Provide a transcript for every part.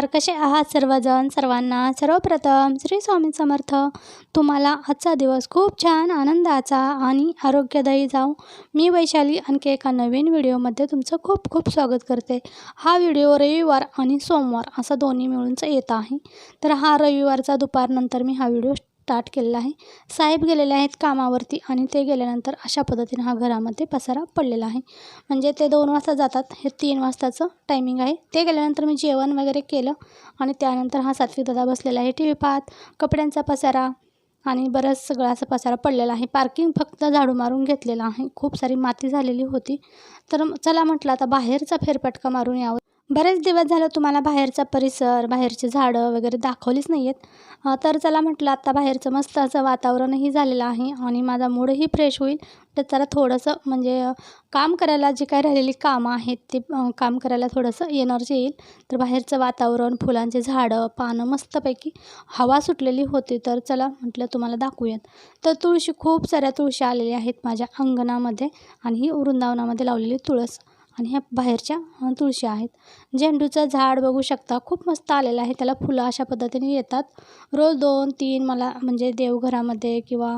नमस्कार. कसे आहात सर्वजण? सर्वांना सर्वप्रथम श्री स्वामी समर्थ. तुम्हाला आजचा दिवस खूप छान आनंदाचा आणि आरोग्यदायी जाऊ मी वैशाली आणखी एका नवीन व्हिडिओमध्ये तुमचं खूप खूप स्वागत करते. हा व्हिडिओ रविवार आणि सोमवार असा दोन्ही मिळूनच येत आहे. तर हा रविवारचा दुपारनंतर मी हा व्हिडिओ स्टार्ट केलेला आहे. साहेब गेलेले आहेत कामावरती आणि ते गेल्यानंतर अशा पद्धतीनं हा घरामध्ये पसारा पडलेला आहे. म्हणजे ते दोन वाजता जातात. हे तीन वाजताचं टायमिंग आहे. ते गेल्यानंतर मी जेवण वगैरे केलं आणि त्यानंतर हा सात्विक दादा बसलेला आहे. टी व्ही पाहत कपड्यांचा पसारा आणि बरंच सगळा असा पसारा पडलेला आहे. पार्किंग फक्त झाडू मारून घेतलेलं आहे. खूप सारी माती झालेली होती. तर चला म्हटलं आता बाहेरचा फेरफटका मारून यावं. बरेच दिवस झालं तुम्हाला बाहेरचा परिसर बाहेरची झाडं वगैरे दाखवलीच नाही आहेत तर चला म्हटलं आता बाहेरचं मस्त असं वातावरणही झालेलं आहे आणि माझा मूडही फ्रेश होईल. तर चला थोडंसं म्हणजे काम करायला जी काही राहिलेली कामं आहेत ते काम करायला थोडंसं एनर्जी येईल. तर बाहेरचं वातावरण फुलांचे झाडं पानं मस्तपैकी हवा सुटलेली होती तर चला म्हटलं तुम्हाला दाखवूयात. तर तुळशी खूप साऱ्या तुळशी आलेल्या आहेत माझ्या अंगणामध्ये आणि ही वृंदावनामध्ये लावलेली तुळस. आणि ह्या बाहेरच्या तुळशी आहेत. झेंडूचं झाड बघू शकता. खूप मस्त आलेलं आहे. त्याला फुलं अशा पद्धतीने येतात. रोज दोन तीन मला म्हणजे देवघरामध्ये किंवा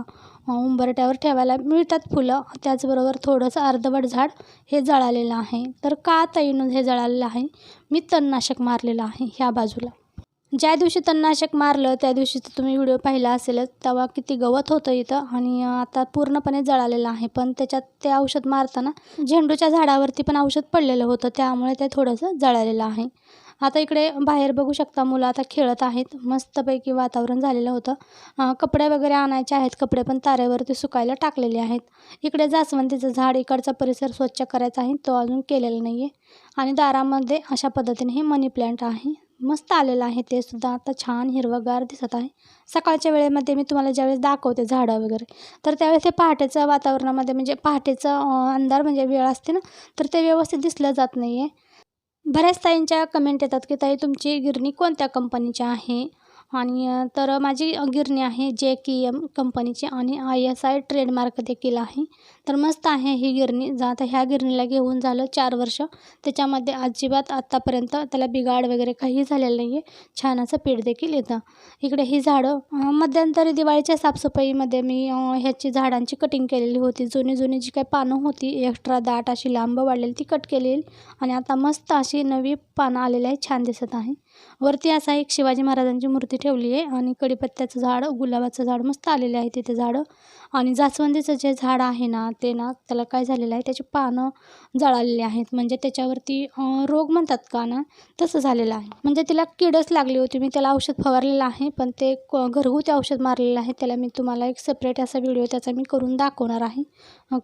उंबरट्यावर ठेवायला मिळतात फुलं. त्याचबरोबर थोडंसं अर्धवट झाड हे जळालेलं आहे. तर का ताईनं हे जळालेलं आहे? मी तणनाशक मारलेलं आहे ह्या बाजूला. ज्या दिवशी तणनाशक मारलं त्या दिवशी तुम्ही व्हिडिओ पाहिला असेलच तेव्हा किती गवत होतं इथं आणि आता पूर्णपणे जळालेलं आहे. पण त्याच्यात ते औषध मारताना झेंडूच्या झाडावरती पण औषध पडलेलं होतं त्यामुळे ते थोडंसं जळालेलं आहे. आता इकडे बाहेर बघू शकता मुलं आता खेळत आहेत मस्तपैकी वातावरण झालेलं होतं. कपडे वगैरे आणायचे आहेत कपडे पण तारेवरती सुकायला टाकलेले आहेत. इकडे जास्वंदीचं झाड इकडचा परिसर स्वच्छ करायचा आहे तो अजून केलेला नाही आहे आणि दारामध्ये अशा पद्धतीने हे मनी प्लॅन्ट आहे. मस्त आलेलं आहे ते सुद्धा. आता छान हिरवंगार दिसत आहे. सकाळच्या वेळेमध्ये मी तुम्हाला ज्यावेळेस दाखवते झाडं वगैरे तर त्यावेळेस ते पहाटेचं वातावरणामध्ये म्हणजे पहाटेचं अंधार म्हणजे वेळ असते ना तर ते व्यवस्थित दिसलं जात नाही आहे बऱ्याच ताईंच्या कमेंट येतात की ताई तुमची गिरणी कोणत्या कंपनीची आहे? आणि तर माझी गिरणी आहे जे की एम कंपनीची आणि आय एस आय ट्रेडमार्क देखील आहे. तर मस्त आहे ही गिरणी. जा आता ह्या गिरणीला घेऊन झालं चार वर्ष. त्याच्यामध्ये अजिबात आत्तापर्यंत त्याला बिघाड वगैरे काही झालेलं नाही आहे छान असं पीठ देखील येतं. इकडे ही झाडं मध्यंतरी दिवाळीच्या साफसफाईमध्ये मी ह्याची झाडांची कटिंग केलेली होती. जुनी जुनी जी काही पानं होती एक्स्ट्रा दाट अशी लांब वाढलेली ती कट केलेली. आणि आता मस्त अशी नवी पानं आलेली आहे छान दिसत आहे. वरती असा एक शिवाजी महाराजांची मूर्ती ठेवली आहे आणि कडीपत्त्याचं झाड गुलाबाचं झाड मस्त आलेले आहे तिथे झाडं. आणि जास्वंदीचं जे झाड आहे ना ते ना त्याला काय झालेलं आहे त्याची पानं जळालेली आहेत. म्हणजे त्याच्यावरती रोग म्हणतात का ना तसं झालेलं आहे. म्हणजे तिला किडच लागली होती मी त्याला औषध फवारलेलं आहे पण ते घरगुती औषध मारलेलं आहे त्याला मी तुम्हाला एक सेपरेट असा व्हिडिओ त्याचा मी करून दाखवणार आहे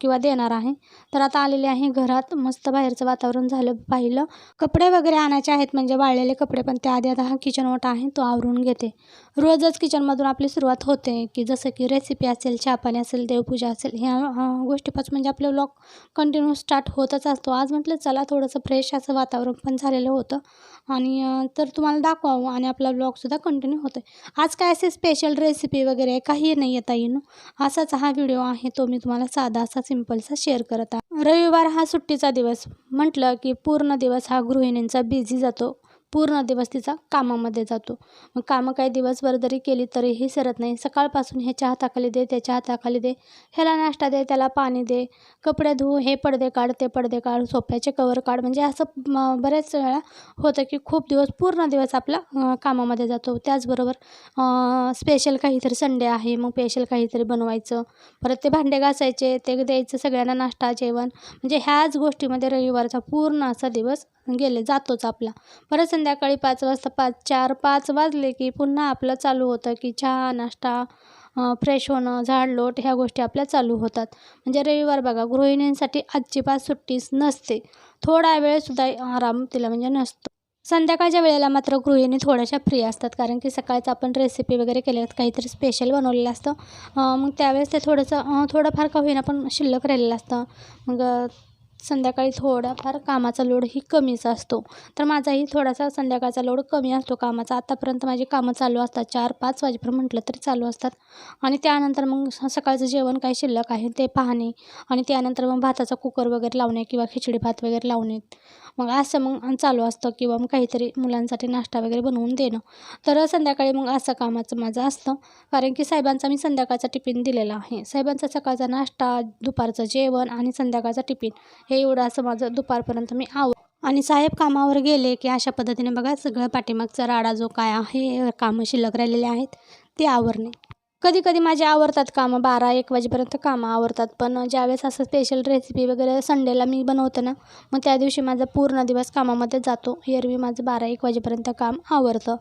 किंवा देणार आहे. तर आता आलेले आहे घरात मस्त बाहेरचं वातावरण झालं पाहिलं. कपडे वगैरे आणायचे आहेत म्हणजे वाळलेले कपडे पण त्याआधी आता हा किचन ओटा आहे तो आवरून घेते. रोजच किचनमधून आपली सुरुवात होते की जसं की रेसिपी असेल चहापाणी असेल देवपूजा असेल ह्या गोष्टीपासून म्हणजे आपलं ब्लॉग कंटिन्यू स्टार्ट होतच असतो. आज म्हटलं चला थोडंसं फ्रेश असं वातावरण पण झालेलं होतं. आणि तर तुम्हाला दाखवावं आणि आपला ब्लॉगसुद्धा कंटिन्यू होतो आहे आज काय असे स्पेशल रेसिपी वगैरे काही नाही येता येईन असाच हा व्हिडिओ आहे तो मी तुम्हाला साधा असा सिम्पलसा शेअर करत आहे. रविवार हा सुट्टीचा दिवस. म्हटलं की पूर्ण दिवस हा गृहिणींचा बिझी जातो. पूर्ण दिवस तिचा कामामध्ये जातो. मग कामं काही दिवसभर जरी केली तरीही सरत नाही. सकाळपासून हे चहा हाताखाली दे त्याच्या हाताखाली दे ह्याला नाश्ता दे त्याला पाणी दे कपडे धुऊ हे पडदे काढ ते पडदे काढ सोप्याचे कवर काढ. म्हणजे असं बऱ्याच वेळा होतं की खूप दिवस पूर्ण दिवस आपला कामामध्ये जातो. त्याचबरोबर स्पेशल काहीतरी संडे आहे. मग स्पेशल काहीतरी बनवायचं. परत ते भांडे घासायचे ते द्यायचं सगळ्यांना नाश्ता जेवण. म्हणजे ह्याच गोष्टीमध्ये रविवारचा पूर्ण असा दिवस गेले जातोच आपला. परत संध्याकाळी पाच वाजता पाच चार पाच वाजले की पुन्हा आपलं चालू होतं की चहा नाश्ता फ्रेश होणं झाडलोट ह्या गोष्टी आपल्या चालू होतात. म्हणजे रविवार बघा गृहिणींसाठी अजिबात सुट्टीच नसते. थोडा वेळसुद्धा आराम तिला म्हणजे नसतो. संध्याकाळच्या वेळेला मात्र गृहिणी थोड्याशा फ्री असतात कारण की सकाळचं आपण रेसिपी वगैरे केल्या काहीतरी स्पेशल बनवलेलं असतं. मग त्यावेळेस ते थोडंसं थोडंफार का होईना पण शिल्लक राहिलेलं असतं. मग संध्याकाळी थोडाफार कामाचा लोडही कमीच असतो. तर माझाही थोडासा संध्याकाळचा लोड कमी असतो कामाचा. आत्तापर्यंत माझी कामं चालू असतात. चार पाच वाजेपर्यंत म्हटलं तरी चालू असतात. आणि त्यानंतर मग सकाळचं जेवण काय शिल्लक आहे ते पाहणे. आणि त्यानंतर मग भाताचा कुकर वगैरे लावणे किंवा खिचडी भात वगैरे लावणे. मग असं मग चालू असतं किंवा मग काहीतरी मुलांसाठी नाश्ता वगैरे बनवून देणं. तर संध्याकाळी मग असं कामाचं माझं असतं. कारण की साहेबांचा मी संध्याकाळचा टिफिन दिलेला आहे. साहेबांचा सकाळचा नाश्ता दुपारचं जेवण आणि संध्याकाळचा टिफिन. हे एवढं असं माझं दुपारपर्यंत मी आव आणि साहेब कामावर गेले की अशा पद्धतीने बघा सगळं पाठीमागचा राडा जो काय आहे कामं शिल्लक राहिलेले आहेत ते आवरणे. कधी कधी माझे आवडतात कामं बारा एक वाजेपर्यंत कामं आवडतात. पण ज्यावेळेस असं स्पेशल रेसिपी वगैरे संडेला मी बनवते ना मग त्या दिवशी माझा पूर्ण दिवस कामामध्ये जातो. एरवी माझं बारा एक वाजेपर्यंत काम आवडतं.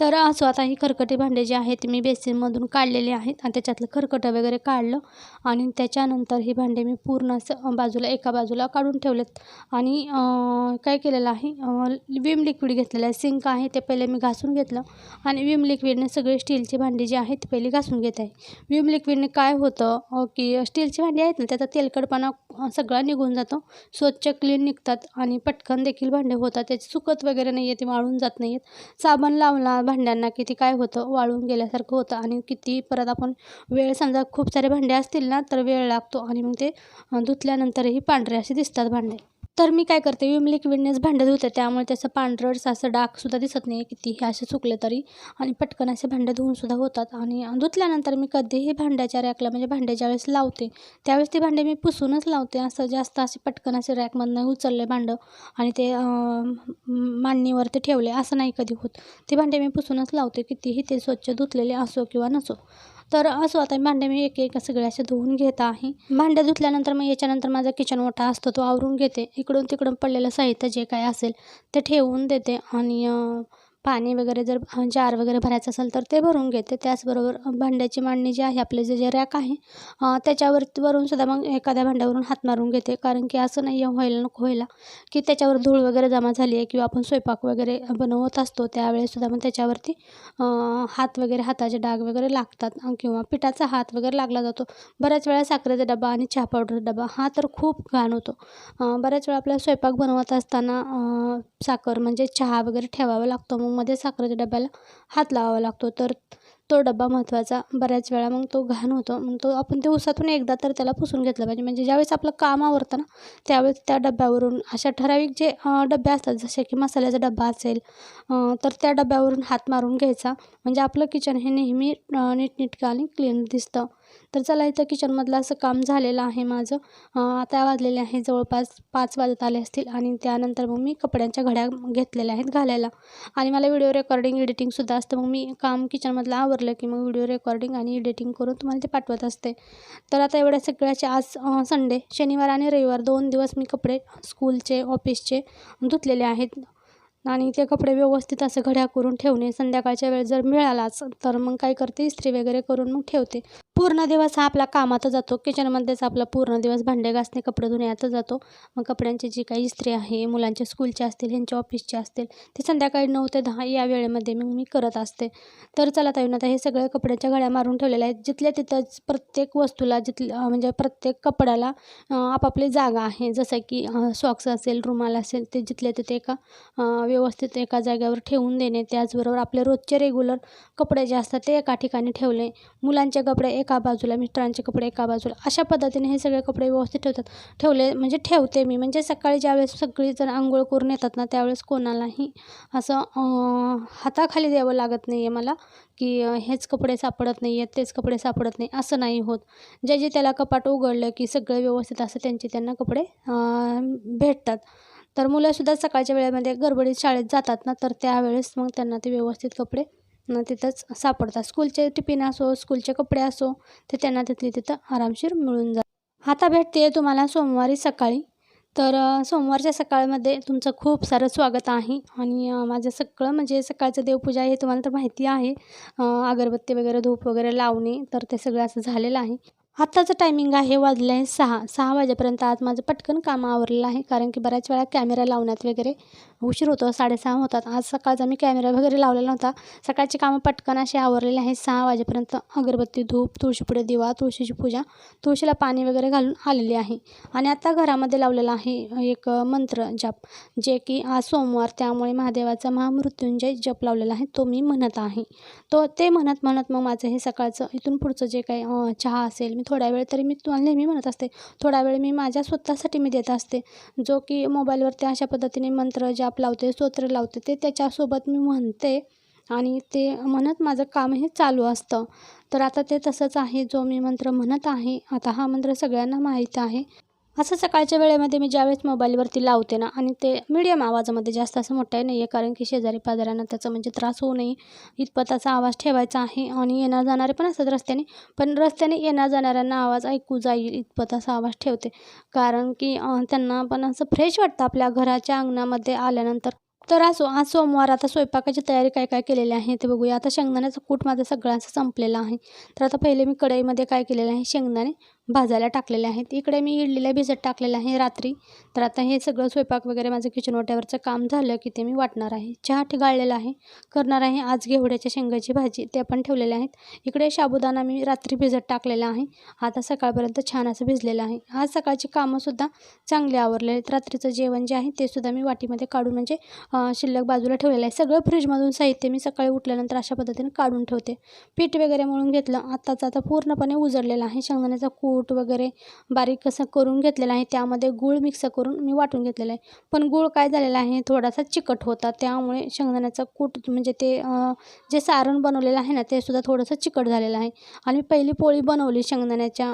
तर असं आता ही खरकटी भांडे जे आहेत मी बेसिनमधून काढलेले आहेत आणि त्याच्यातलं खरकटं वगैरे काढलं आणि त्याच्यानंतर ही भांडे मी पूर्ण असं बाजूला एका बाजूला काढून ठेवलेत. आणि काय केलेलं आहे विम लिक्विड घेतलेलं आहे. सिंक आहे ते पहिले मी घासून घेतलं आणि विम लिक्विडने सगळे स्टीलचे भांडी जी आहेत ते पहिले घासून घेत आहे. विम लिक्विडने काय होतं? की स्टीलची भांडी आहेत ना त्याचा तेलकटपणा सगळा निघून जातो. स्वच्छ क्लीन निघतात आणि पटकन देखील भांडे होतात. त्याची सुकत वगैरे नाही आहे ते वाळून जात नाही आहेत. साबण लावला भांड्यांना किती काय होतं? वाळून गेल्यासारखं होतं आणि किती परत आपण वेळ समजा खूप सारे भांडे असतील ना तर वेळ लागतो आणि मग ते धुतल्यानंतरही पांढरे असे दिसतात भांडे. तर मी काय करते विम लिक्विडनेच भांडं धुते त्यामुळे त्याचं पांढरं असं डागसुद्धा दिसत नाही किती हे असे सुकले तरी. आणि पटकन असे भांडे धुवूनसुद्धा होतात. आणि धुतल्यानंतर मी कधीही भांड्याच्या रॅकला म्हणजे भांड्याच्या ज्यावेळेस लावते. त्यावेळेस ते भांडे मी पुसूनच लावते. असं जास्त असे पटकन असे रॅकमधनं उचलले भांडं आणि ते मांडणीवरती ठेवले. असं नाही कधी होत. ते भांडे मी पुसूनच लावते. कितीही ते स्वच्छ धुतलेले असो किंवा नसो. तर असं आता भांडे मी एक एक सगळे असे धुवून घेत आहे. भांडे धुतल्यानंतर मग याच्यानंतर माझा किचन ओटा असतो तो आवरून घेते. इकडून तिकडून पडलेलं साहित्य जे काय असेल ते ठेवून देते आणि पाणी वगैरे जर जार वगैरे भरायचं असेल तर ते भरून घेते. त्याचबरोबर भांड्याची मांडणी जी आहे आपले जे जे रॅक आहे त्याच्यावर वरून सुद्धा मग एखाद्या भांड्यावरून हात मारून घेते. कारण की असं नाही व्हायला नको व्हायला की त्याच्यावर धूळ वगैरे जमा झाली आहे किंवा आपण स्वयंपाक वगैरे बनवत असतो त्यावेळेससुद्धा मग त्याच्यावरती हात वगैरे हाताचे डाग वगैरे लागतात किंवा पिठाचा हात वगैरे लागला जातो. बऱ्याच वेळा साखरेचा डबा आणि चहा पावडरचा डबा हा तर खूप घाण होतो. बऱ्याच वेळा आपल्याला स्वयंपाक बनवत असताना साखर म्हणजे चहा वगैरे ठेवावा लागतो. मग मध्ये साखरेच्या डब्याला हात लावावा लागतो. तर तो डबा महत्त्वाचा. बऱ्याच वेळा मग तो घाण होतो. मग तो आपण दिवसातून एकदा तर त्याला पुसून घेतलं पाहिजे. म्हणजे ज्यावेळेस आपलं काम आवरतं ना त्यावेळेस त्या डब्यावरून अशा ठराविक जे डबे असतात जसे की मसाल्याचा डबा असेल तर त्या डब्यावरून हात मारून घ्यायचा. म्हणजे आपलं किचन हे नेहमी अं, नीटनेटकं आणि क्लीन दिसतं. तर चला इथं किचनमधलं असं काम झालेलं आहे माझं. आता वाजलेले आहे जवळपास पाच वाजत आले असतील आणि त्यानंतर मग मी कपड्यांच्या घड्या घेतलेल्या आहेत घालायला. आणि मला व्हिडिओ रेकॉर्डिंग एडिटिंगसुद्धा असतं. मग मी काम किचनमधलं आवरलं की मग व्हिडिओ रेकॉर्डिंग आणि एडिटिंग करून तुम्हाला ते पाठवत असते. तर आता एवढ्या सगळ्याचे आज संडे. शनिवार आणि रविवार दोन दिवस मी कपडे स्कूलचे ऑफिसचे धुतलेले आहेत. आणि ते कपडे व्यवस्थित असं घड्या करून ठेवणे. संध्याकाळच्या वेळ जर मिळालाच तर मग काय करते? इस्त्री वगैरे करून मग ठेवते. पूर्ण दिवस हा आपला कामाचा जातो. किचनमध्येच आपला पूर्ण दिवस भांडे घासणे कपडे धुण्याचा जातो. मग कपड्यांची जी काही इस्त्री आहे मुलांच्या स्कूलचे असतील ह्यांच्या ऑफिसचे असतील ते संध्याकाळी नऊ ते दहा या वेळेमध्ये मग मी करत असते. तर चला ताई आता हे सगळे कपड्याच्या घड्या मारून ठेवलेल्या आहेत. जिथल्या तिथंच प्रत्येक वस्तूला जिथल्या म्हणजे प्रत्येक कपड्याला आपापली जागा आहे. जसं की सॉक्स असेल रुमाल असेल ते जिथल्या तिथे एका व्यवस्थित एका जागेवर ठेवून देणे. त्याचबरोबर आपले रोजचे रेग्युलर कपडे जे असतात ते एका ठिकाणी ठेवले मुलांचे कपडे एका बाजूला मिस्टरांचे कपडे एका बाजूला अशा पद्धतीने हे सगळे कपडे व्यवस्थित ठेवतात. ठेवले म्हणजे ठेवते मी. म्हणजे सकाळी ज्यावेळेस सगळीजण आंघोळ करून येतात ना त्यावेळेस कोणालाही असं हाताखाली द्यावं लागत नाही आहे मला की हेच कपडे सापडत नाही आहेत तेच कपडे सापडत नाही असं नाही होत. जे जे त्याला कपाट उघडलं की सगळे व्यवस्थित असं त्यांचे त्यांना कपडे भेटतात. तर मुलंसुद्धा सकाळच्या वेळेमध्ये गडबडीत शाळेत जातात ना तर त्यावेळेस मग त्यांना ते व्यवस्थित कपडे न तिथंच सापडतात. स्कूलचे टिफिन असो स्कूलचे कपडे असो ते त्यांना तिथले तिथं आरामशीर मिळून जातात आता भेटते तुम्हाला सोमवारी सकाळी. तर सोमवारच्या सकाळमध्ये तुमचं खूप सारं स्वागत आहे. आणि माझं सगळं म्हणजे सकाळचं देवपूजा हे तुम्हाला तर माहिती आहे. अगरबत्ती वगैरे धूप वगैरे लावणे तर ते सगळं असं झालेलं आहे. आत्ताचं टायमिंग आहे वाजलं आहे सहा. सहा वाजेपर्यंत आज माझं पटकन काम आवरलेलं आहे कारण की बऱ्याच वेळा कॅमेरा लावण्यात वगैरे उशीर होतो साडेसहा होतात. आज सकाळचा मी कॅमेरा वगैरे लावलेला होता सकाळची कामं पटकन असे आवरलेले आहे. सहा वाजेपर्यंत अगरबत्ती धूप तुळशीपुढे दिवा तुळशीची पूजा तुळशीला पाणी वगैरे घालून आलेली आहे. आणि आता घरामध्ये लावलेला आहे एक मंत्र जप जे की आज सोमवार त्यामुळे महादेवाचा महामृत्युंजय जप लावलेला आहे तो मी म्हणत आहे. तो ते म्हणत म्हणत मग माझं हे सकाळचं इथून पुढचं जे काही चहा असेल मी थोडा वेळ तरी मी तुम्हाला नेहमी म्हणत असते. थोडा वेळ मी माझ्या स्वतःसाठी मी देत असते. जो की मोबाईलवरती अशा पद्धतीने मंत्र जाप लावते स्तोत्र लावते ते त्याच्यासोबत मी म्हणते आणि ते म्हणत माझं कामही चालू असतं. तर आता ते तसंच आहे जो मी मंत्र म्हणत आहे आता हा मंत्र सगळ्यांना माहीत आहे. असं सकाळच्या वेळेमध्ये मी ज्यावेळेस मोबाईलवरती लावते ना आणि ते मीडियम आवाजामध्ये जास्त असं मोठं नाही आहे कारण की शेजारी पाजाऱ्यांना त्याचा म्हणजे त्रास होऊ नये इतपताचा आवाज ठेवायचा आहे आणि येणार जाणारे पण असतात रस्त्याने पण रस्त्याने येणार जाणाऱ्यांना आवाज ऐकू जाईल इतपताचा आवाज ठेवते. कारण की त्यांना पण असं फ्रेश वाटतं आपल्या घराच्या अंगणामध्ये आल्यानंतर. तर असो आज सोमवार आता स्वयंपाकाची तयारी काय काय केलेली आहे ते बघूया. आता शेंगदाण्याचं कूट माझं सगळ्यांचं संपलेलं आहे. तर आता पहिले मी कढईमध्ये काय केलेलं आहे शेंगदाणे. भाजायला टाकलेले आहेत. इकडे मी इडलीला भिजत टाकलेलं आहे रात्री. तर आता हे सगळं स्वयंपाक वगैरे माझं किचन वाट्यावरचं काम झालं की ते मी वाटणार आहे. चहा गाळलेला आहे. करणार आहे आज घेवड्याच्या शेंगाची भाजी. ते पण ठेवलेले आहेत. इकडे साबुदाणा मी रात्री भिजत टाकलेला आहे. आता सकाळपर्यंत छान असं भिजलेलं आहे. आज सकाळची कामंसुद्धा चांगली आवरले. आहेत रात्रीचं जेवण जे आहे ते सुद्धा मी वाटीमध्ये काढून म्हणजे शिल्लक बाजूला ठेवलेलं आहे. सगळं फ्रीजमधून साहित्य मी सकाळी उठल्यानंतर अशा पद्धतीने काढून ठेवते. पीठ वगैरे मळून घेतलं. आत्ताच आता पूर्णपणे उजळलेलं आहे. शेंगदाण्याचा कूड कूट वगैरे बारीक कसं करून घेतलेलं आहे. त्यामध्ये गूळ मिक्स करून मी वाटून घेतलेलं आहे. पण गूळ काय झालेला आहे थोडासा चिकट होता. त्यामुळे शेंगदाण्याचा कूट म्हणजे ते जे सारण बनवलेलं आहे ना ते सुद्धा थोडंसं चिकट झालेलं आहे. आणि पहिली पोळी बनवली शेंगदाण्याच्या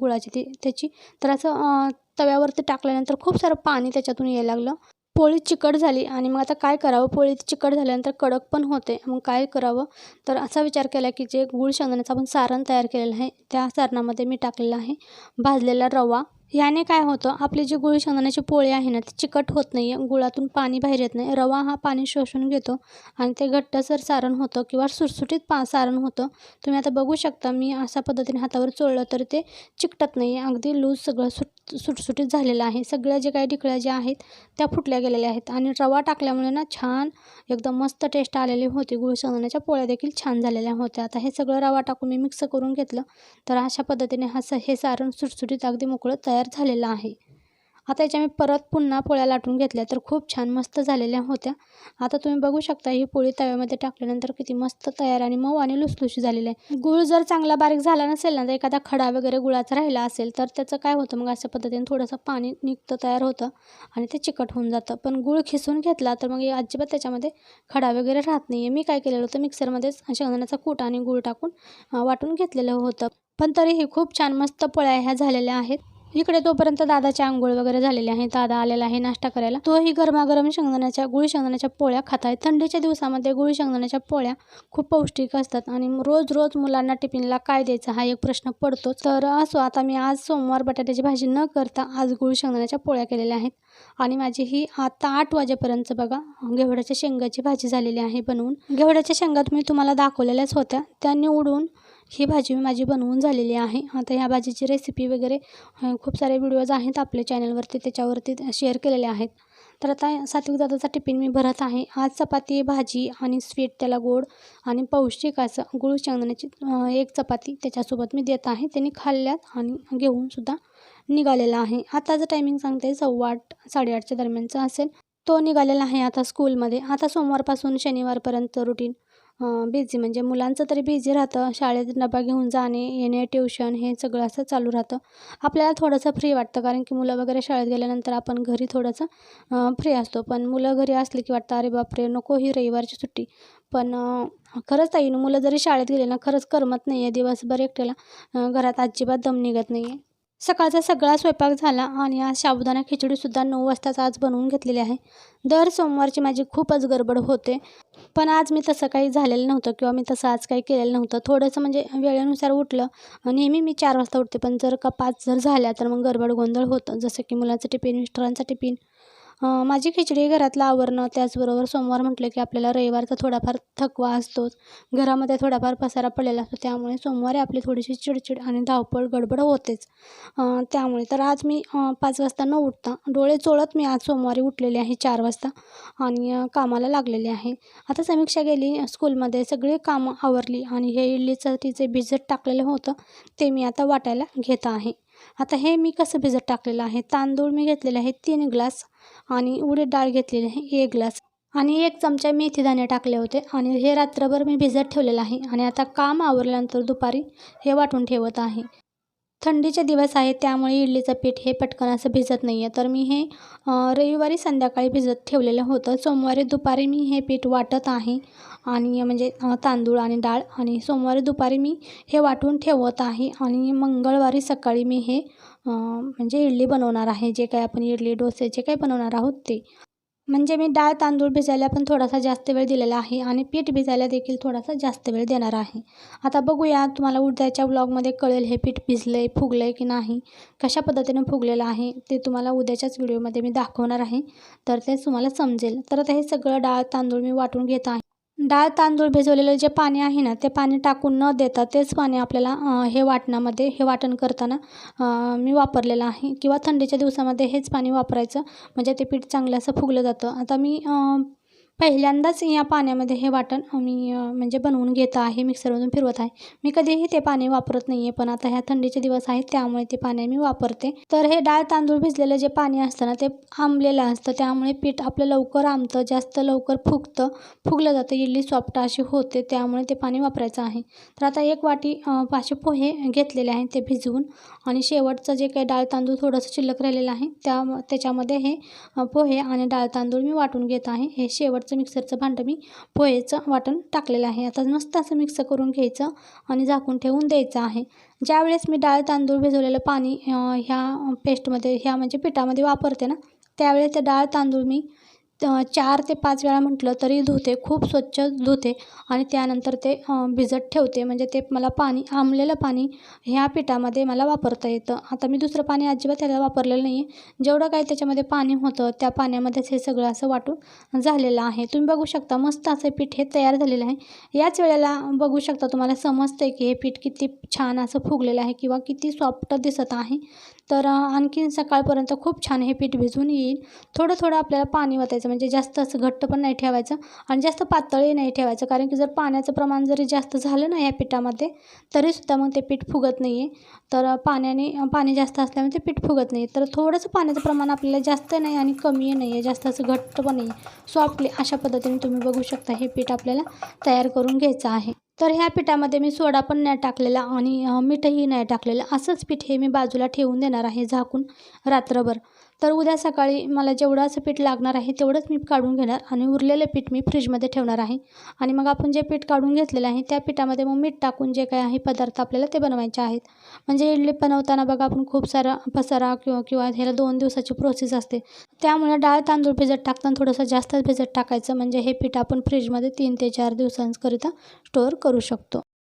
गुळाची ती त्याची. तर असं तव्यावरती टाकल्यानंतर खूप सारं पाणी त्याच्यातून यायला लागलं. पोळी चिकट झाली आणि मग आता काय करावं? पोळी चिकट झाल्यानंतर कडक पण होते. मग काय करावं? तर असा विचार केला की जे गूळ शेंगदाण्याचं आपण सारण तयार केलेलं आहे त्या सारणामध्ये मी टाकलेलं आहे भाजलेला रवा. याने काय होतं? आपली जी गुळी शेंगदाण्याची पोळी आहे ना ती चिकट होत नाही आहे गुळातून पाणी बाहेर येत नाही. रवा हा पाणी शोषून घेतो आणि ते घट्टसर सारण होतं किंवा सुटसुटीत पा सारण होतं. तुम्ही आता बघू शकता मी अशा पद्धतीने हातावर चोळलं तर ते चिकटत नाही आहे अगदी लूज सगळं सुट सुटसुटीत झालेलं आहे. सगळ्या जे काही ढिकळ्या ज्या आहेत त्या फुटल्या गेलेल्या आहेत आणि रवा टाकल्यामुळे ना छान एकदम मस्त टेस्ट आलेली होती. गुळ शेंगदाण्याच्या पोळ्या देखील छान झालेल्या होत्या. आता हे सगळं रवा टाकून मी मिक्स करून घेतलं. तर अशा पद्धतीने हा स हे सारण सुटसुटीत अगदी मोकळं तयार झालेला आहे. आता याच्या मी परत पुन्हा पोळ्या लाटून घेतल्या तर खूप छान मस्त झालेल्या होत्या. आता तुम्ही बघू शकता ही पोळी तव्यामध्ये टाकल्यानंतर किती मस्त तयार आणि मऊ आणि लुसलुशी झालेली आहे. गुळ जर चांगला बारीक झाला नसेल ना तर एखादा खडा वगैरे गुळाचा राहिला असेल तर त्याचं काय होतं? मग अशा पद्धतीने थोडंसं पाणी निघतं तयार होतं आणि ते चिकट होऊन जातं. पण गुळ खिसून घेतला तर मग हे अजिबात त्याच्यामध्ये खडा वगैरे राहत नाही आहे मी काय केलेलं होतं? मिक्सरमध्येच शेंगदाण्याचा कूट आणि गुळ टाकून वाटून घेतलेलं होतं. पण तरीही खूप छान मस्त पोळ्या ह्या झालेल्या आहेत. इकडे तोपर्यंत दादाचे आंघोळ वगैरे झालेले आहे. दादा आलेला आहे नाश्ता करायला. तोही गरमागरम शेंगदाण्याच्या गुळी शेंगदाण्याच्या पोळ्या खात आहे थंडीच्या दिवसामध्ये गुळी शेंगदाण्याच्या पोळ्या खूप पौष्टिक असतात आणि रोज रोज मुलांना टिफिनला काय द्यायचा हा एक प्रश्न पडतो तर असो आता मी आज सोमवार बटाट्याची भाजी न करता आज गुळ शेंगदाण्याच्या पोळ्या केलेल्या आहेत. आणि माझी ही आता आठ वाजेपर्यंत बघा घेवड्याच्या शेंगाची भाजी झालेली आहे बनवून. घेवड्याच्या शेंगा मी तुम्हाला दाखवलेल्याच होत्या. त्या निवडून ही भाजी माझी बनवून झालेली आहे. आता ह्या भाजीची रेसिपी वगैरे खूप सारे व्हिडिओज आहेत आपल्या चॅनलवरती त्याच्यावरती शेअर केलेले आहेत. तर आता सात्विक दादाचा टिफिन मी भरत आहे. आज चपाती भाजी आणि स्वीट त्याला गोड आणि पौष्टिक असं गुळ शेंगदाण्याची एक चपाती त्याच्यासोबत मी देत आहे. त्यांनी खाल्ल्यात आणि घेऊनसुद्धा निघालेला आहे. आताचं टायमिंग सांगते सव्वा आठ साडेआठच्या दरम्यानचा असेल. तो निघालेला आहे आता स्कूलमध्ये आता सोमवारपासून शनिवारपर्यंत रुटीन बिझी म्हणजे मुलांचं तरी बिझी राहतं. शाळेत डबा घेऊन जाणे येणे ट्युशन हे सगळं असं चालू राहतं. आपल्याला थोडंसं फ्री वाटतं कारण की मुलं वगैरे शाळेत गेल्यानंतर आपण घरी थोडंसं फ्री असतो. पण मुलं घरी असली की वाटतं अरे बापरे नको ही रविवारची सुट्टी. पण खरंच ताई मुलं जरी शाळेत गेले ना खरंच करमत नाही आहे दिवसभर एकट्याला. घरात अजिबात दम निघत नाही आहे सकाळचा सगळा स्वयंपाक झाला आणि आज साबुदाणा खिचडीसुद्धा नऊ वाजताच आज बनवून घेतलेली आहे. दर सोमवारची माझी खूपच गडबड होते पण आज मी तसं काही झालेलं नव्हतं किंवा मी तसं आज काही केलेलं नव्हतं. थोडंसं म्हणजे वेळेनुसार उठलं नेहमी मी चार वाजता उठते पण जर का पाच जर झाल्या तर मग गडबड गोंधळ होतं. जसं की मुलाचं टिफिन मिस्टरांचा टिफिन माझी खिचडी घरातलं आवरणं त्याचबरोबर सोमवार म्हटलं की आपल्याला रविवारचा थोडाफार थकवा असतोच. घरामध्ये थोडाफार पसारा पडलेला असतो त्यामुळे सोमवारी आपली थोडीशी चिडचिड आणि धावपळ गडबड होतेच. त्यामुळे तर आज मी पाच वाजता न उठता डोळे चोळत मी आज सोमवारी उठलेले आहे चार वाजता आणि कामाला लागलेले आहे. आता समीक्षा गेली स्कूलमध्ये सगळी कामं आवरली आणि हे इडलीचं जे भिजत टाकलेलं होतं ते मी आता वाटायला घेत आहे. आता हे मी कसं भिजत टाकलेलं आहे? तांदूळ मी घेतलेले आहे तीन ग्लास. आणि उडीद डाळ घेतलेली आहे एक ग्लास. आणि एक चमचा मेथी दाणे टाकले होते. आणि हे रात्रभर मी भिजत ठेवलेलं आहे. आणि आता काम आवरल्यानंतर दुपारी हे वाटून ठेवत आहे. थंडीचे दिवस आहेत त्यामुळे इडलीचं पीठ हे पटकन असं भिजत नाही आहे तर मी हे रविवारी संध्याकाळी भिजत ठेवलेलं होतं. सोमवारी दुपारी मी हे पीठ वाटत आहे. आणि म्हणजे तांदूळ आणि डाळ. आणि सोमवारी दुपारी मी हे वाटून ठेवत आहे. आणि मंगळवारी सकाळी मी हे म्हणजे इडली बनवणार आहे जे काय आपण इडली डोसे जे काही बनवणार आहोत ते. म्हणजे मी डाळ तांदूळ भिजायला पण थोडासा जास्त वेळ दिलेला आहे आणि पीठ भिजायला देखील थोडासा जास्त वेळ देणार आहे. आता बघूया तुम्हाला उद्याच्या ब्लॉगमध्ये कळेल हे पीठ भिजलं आहे फुगलं आहे की नाही कशा पद्धतीने फुगलेलं आहे ते तुम्हाला उद्याच्याच व्हिडिओमध्ये मी दाखवणार आहे. तर ते तुम्हाला समजेल. तर आता हे सगळं डाळ तांदूळ मी वाटून घेत आहे. डाळ तांदूळ भिजवलेलं जे पाणी आहे ना ते पाणी टाकून न देता तेच पाणी आपल्याला हे वाटणामध्ये हे वाटण करताना मी वापरलेलं आहे. किंवा थंडीच्या दिवसामध्ये हेच पाणी वापरायचं. म्हणजे ते पीठ चांगलं असं फुगलं जातं. आता मी पहिल्यांदाच या पाण्यामध्ये हे वाटण मी म्हणजे बनवून घेत आहे मिक्सरमधून फिरवत आहे. मी कधीही ते पाणी वापरत नाही आहे पण आता ह्या थंडीचे दिवस आहेत त्यामुळे ते पाणी मी वापरते. तर हे डाळ तांदूळ भिजलेलं जे पाणी असतं ना ते आंबलेलं असतं. त्यामुळे पीठ आपलं लवकर आंबतं जास्त लवकर फुगतं. फुगलं जातं इडली सॉफ्ट अशी होते त्यामुळे ते पाणी वापरायचं आहे. तर आता एक वाटी पाचशे पोहे घेतलेले आहेत ते भिजवून. आणि शेवटचं जे काही डाळ तांदूळ थोडंसं शिल्लक राहिलेलं आहे त्या त्याच्यामध्ये हे पोहे आणि डाळ तांदूळ मी वाटून घेत आहे. हे शेवट शेवटचं मिक्सरचं भांडं मी पोहेचं वाटण टाकलेलं आहे. आता मस्त असं मिक्स करून घ्यायचं आणि झाकून ठेवून द्यायचं आहे. ज्यावेळेस मी डाळ तांदूळ भिजवलेलं पाणी ह्या पेस्टमध्ये ह्या म्हणजे पिठामध्ये वापरते ना त्यावेळेस ते डाळ तांदूळ मी चार ते पाच वेळा म्हटलं तरी धुते खूप स्वच्छ धुते आणि त्यानंतर ते भिजत ठेवते. म्हणजे ते मला पाणी आंबलेलं पाणी ह्या पिठामध्ये मला वापरता येतं. आता मी दुसरं पाणी अजिबात त्याला वापरलेलं नाही आहे जेवढं काही त्याच्यामध्ये पाणी होतं त्या पाण्यामध्येच हे सगळं असं वाटून झालेलं आहे. तुम्ही बघू शकता मस्त असं पीठ हे तयार झालेलं आहे. याच वेळेला बघू शकता तुम्हाला समजतं की हे पीठ किती छान असं फुगलेलं आहे किंवा किती सॉफ्ट दिसत आहे. तर आणखीन सकाळपर्यंत खूप छान हे पीठ भिजून येईल. थोडं थोडं आपल्याला पाणी ओतायचं म्हणजे जास्त असं घट्ट पण नाही ठेवायचं आणि जास्त पातळही नाही ठेवायचं. कारण की जर पाण्याचं प्रमाण जरी जास्त झालं ना या पिठामध्ये तरीसुद्धा मग ते पीठ फुगत नाही आहे तर पाण्याने पाणी जास्त असल्यामुळे ते पीठ फुगत नाही तर थोडंसं पाण्याचं प्रमाण आपल्याला जास्त नाही आणि कमी नाही आहे जास्त असं घट्ट पण नाही आहे सॉफ्टली अशा पद्धतीने तुम्ही बघू शकता हे पीठ आपल्याला तयार करून घ्यायचं आहे. तर ह्या पिठामध्ये मी सोडा पण नाही टाकलेला आणि मीठही नाही टाकलेलं. असंच पीठ हे मी बाजूला ठेवून देणार आहे झाकून रात्रभर. तर उद्या सकाळी मला जेवढं असं पीठ लागणार आहे तेवढंच मी काढून घेणार आणि उरलेलं पीठ मी फ्रीजमध्ये ठेवणार आहे. आणि मग आपण जे पीठ काढून घेतलेलं आहे त्या पिठामध्ये मग मीठ टाकून जे काही आहे पदार्थ आपल्याला ते बनवायचे आहेत. म्हणजे इडली बनवताना बघा आपण खूप सारा पसारा किंवा किंवा ह्याला दोन दिवसाची प्रोसेस असते. त्यामुळे डाळ तांदूळ भिजत टाकताना थोडंसं जास्तच भिजत टाकायचं. म्हणजे हे पीठ आपण फ्रीजमध्ये तीन ते चार दिवसांकरिता स्टोअर करू शकतो.